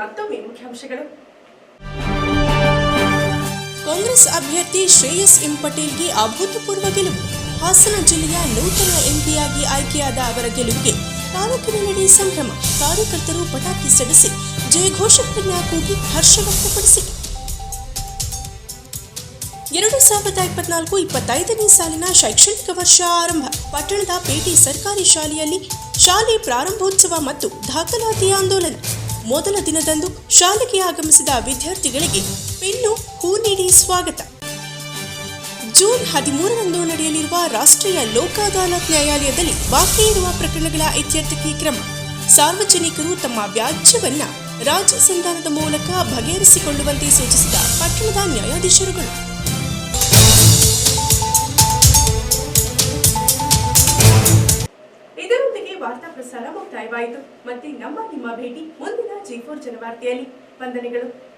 ಮತ್ತೊಮ್ಮೆ ಮುಖ್ಯಾಂಶಗಳು. ಕಾಂಗ್ರೆಸ್ ಅಭ್ಯರ್ಥಿ ಶ್ರೇಯಸ್ ಎಂ ಪಟೇಲ್ಗೆ ಅಭೂತಪೂರ್ವ ಗೆಲುವು. ಹಾಸನ ಜಿಲ್ಲೆಯ ನೂತನ ಎಂಪಿಯಾಗಿ ಆಯ್ಕೆಯಾದ ಅವರ ಗೆಲುವಿಗೆ ತಾಲೂಕಿನೆಲ್ಲೆಡೆ ಸಂಭ್ರಮ ಕಾರ್ಯಕರ್ತರು ಪಟಾಕಿ ಸಿಡಿಸಿ ಜಯಘೋಷಗಳನ್ನ ಕೂಗಿ ಹರ್ಷ ವ್ಯಕ್ತಪಡಿಸಿ ಎರಡು ಸಾವಿರದ ಇಪ್ಪತ್ನಾಲ್ಕು ಇಪ್ಪತ್ತೈದನೇ ಸಾಲಿನ ಶೈಕ್ಷಣಿಕ ವರ್ಷ ಆರಂಭ. ಪಟ್ಟಣದ ಪೇಟೆ ಸರ್ಕಾರಿ ಶಾಲೆಯಲ್ಲಿ ಶಾಲೆ ಪ್ರಾರಂಭೋತ್ಸವ ಮತ್ತು ದಾಖಲಾತಿ ಆಂದೋಲನ. ಮೊದಲ ದಿನದಂದು ಶಾಲೆಗೆ ಆಗಮಿಸಿದ ವಿದ್ಯಾರ್ಥಿಗಳಿಗೆ ಪೆನ್ನು ಹೂ ನೀಡಿ ಸ್ವಾಗತ. ಜೂನ್ ಹದಿಮೂರರಂದು ನಡೆಯಲಿರುವ ರಾಷ್ಟ್ರೀಯ ಲೋಕ ಅದಾಲತ್ ನ್ಯಾಯಾಲಯದಲ್ಲಿ ಬಾಕಿ ಇರುವ ಪ್ರಕರಣಗಳ ಇತ್ಯರ್ಥಕ್ಕೆ ಕ್ರಮ. ಸಾರ್ವಜನಿಕರು ತಮ್ಮ ವ್ಯಾಜ್ಯವನ್ನ ರಾಜ್ಯ ಸಂಧಾನದ ಮೂಲಕ ಬಗೆಹರಿಸಿಕೊಳ್ಳುವಂತೆ ಸೂಚಿಸಿದ ಪಟ್ಟಣದ ನ್ಯಾಯಾಧೀಶರುಗಳು. ಮುಕ್ತಾಯವಾಯಿತು ಮತ್ತೆ ನಮ್ಮ ನಿಮ್ಮ ಭೇಟಿ ಮುಂದಿನ ಜಿ ಫೋರ್ ಜನವಾರ್ತೆಯಲ್ಲಿ. ವಂದನೆಗಳು.